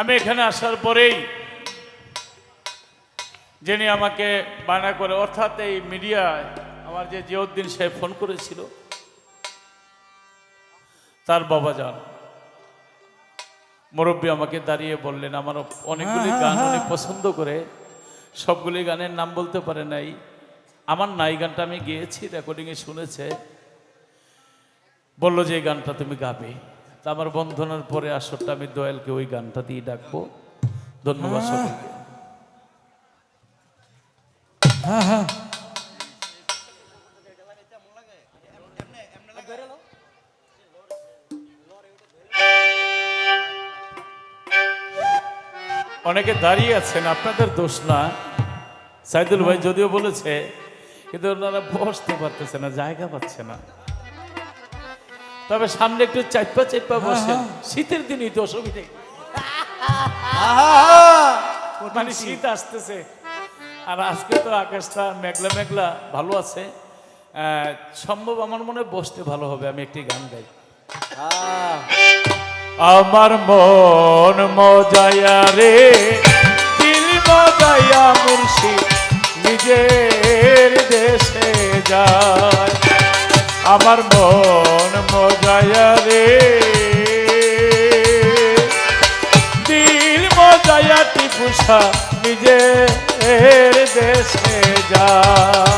আমি এখানে আসার পরেই যিনি আমাকে বায়না করে অর্থাৎ এই মিডিয়ায় আমার যে জিয়াউদ্দিন সাহেব ফোন করেছিল তার বাবা যান। মুরব্বী আমাকে দাঁড়িয়ে বললেন আমার অনেকগুলি গান উনি পছন্দ করে সবগুলি গানের নাম বলতে পারে নাই। আমার নাই গানটা আমি গেয়েছি রেকর্ডিংয়ে শুনেছে। বলল যে এই গানটা তুমি গাবে। তা আমার বন্ধনের পরে আসরটা আমি দয়ালকে ওই গানটা দিয়ে ডাকবো। ধন্যবাদ সকলকে হ্যাঁ হ্যাঁ। অনেকে দাঁড়িয়ে আছেন আপনাদের দোষ না। সাইদুল ভাই যদিও বলেছে কিন্তু ওনারা বসতে পারতেছে না জায়গা পাচ্ছে না। তবে সামনে একটু চাইপা চাইপা বসেন। শীতের দিনই তো অসুবিধে। মানে শীত। আসতেছে। আর আজকে তো আকাশটা মেঘলা মেঘলা ভালো আছে। সম্ভব আমার মনে বসতে ভালো হবে আমি একটি গান গাই। আমার মন মজায়া রে দিল মজায়া মুর্শি নিজের দেশে যায়। আমার মন মজায়া রে। দিল মজায়া টিপুষা নিজের দেশে যায়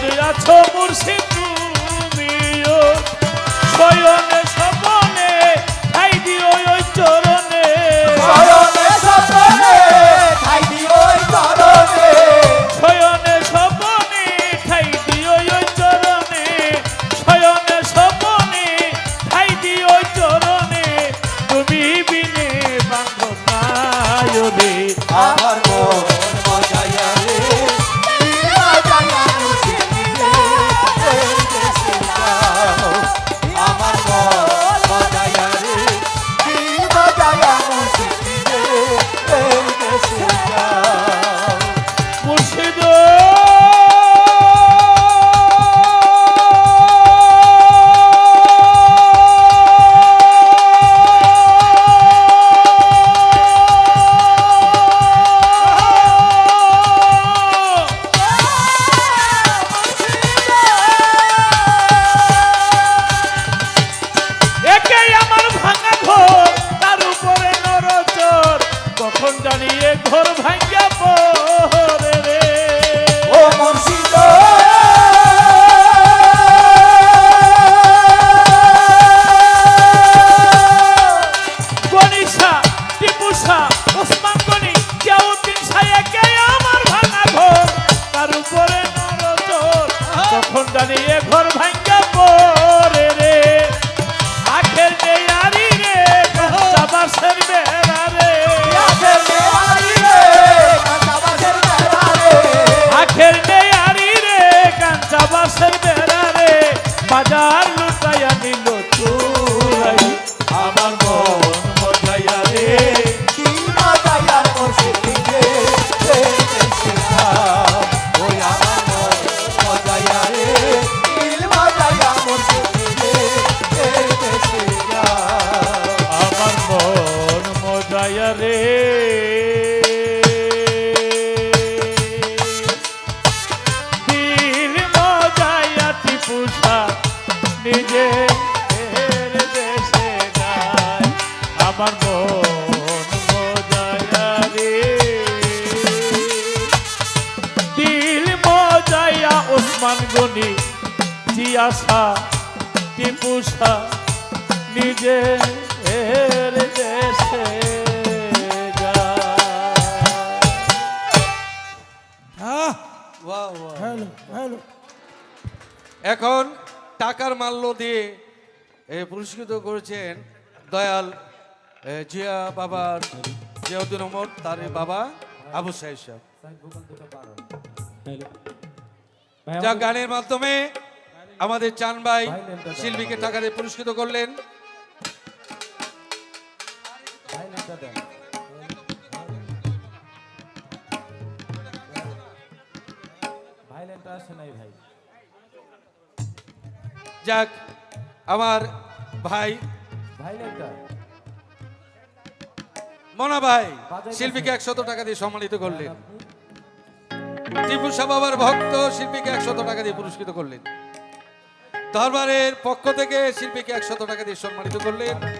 দিয়াছ মুর্শিদ তুমিও স্বয়নে তখন দাঁড়িয়ে ঘর ভাঙ্গ রহমান গনি জিয়াসা টিপুষা নিজের এখন টাকার মাল্য দিয়ে পুরস্কৃত করেছেন দয়াল জিয়া বাবার জিয়াউদ্দিন তার বাবা আবু সাহেব সাহেব। যা গানের মাধ্যমে আমাদের চান ভাই শিল্পীকে টাকা দিয়ে পুরস্কৃত করলেন। যাক আমার ভাই মনা ভাই শিল্পীকে একশত টাকা দিয়ে সম্মানিত করলেন। ত্রিপুরসা বাবার ভক্ত শিল্পীকে একশত টাকা দিয়ে পুরস্কৃত করলেন। দরবারের পক্ষ থেকে শিল্পীকে একশত টাকা দিয়ে সম্মানিত করলেন।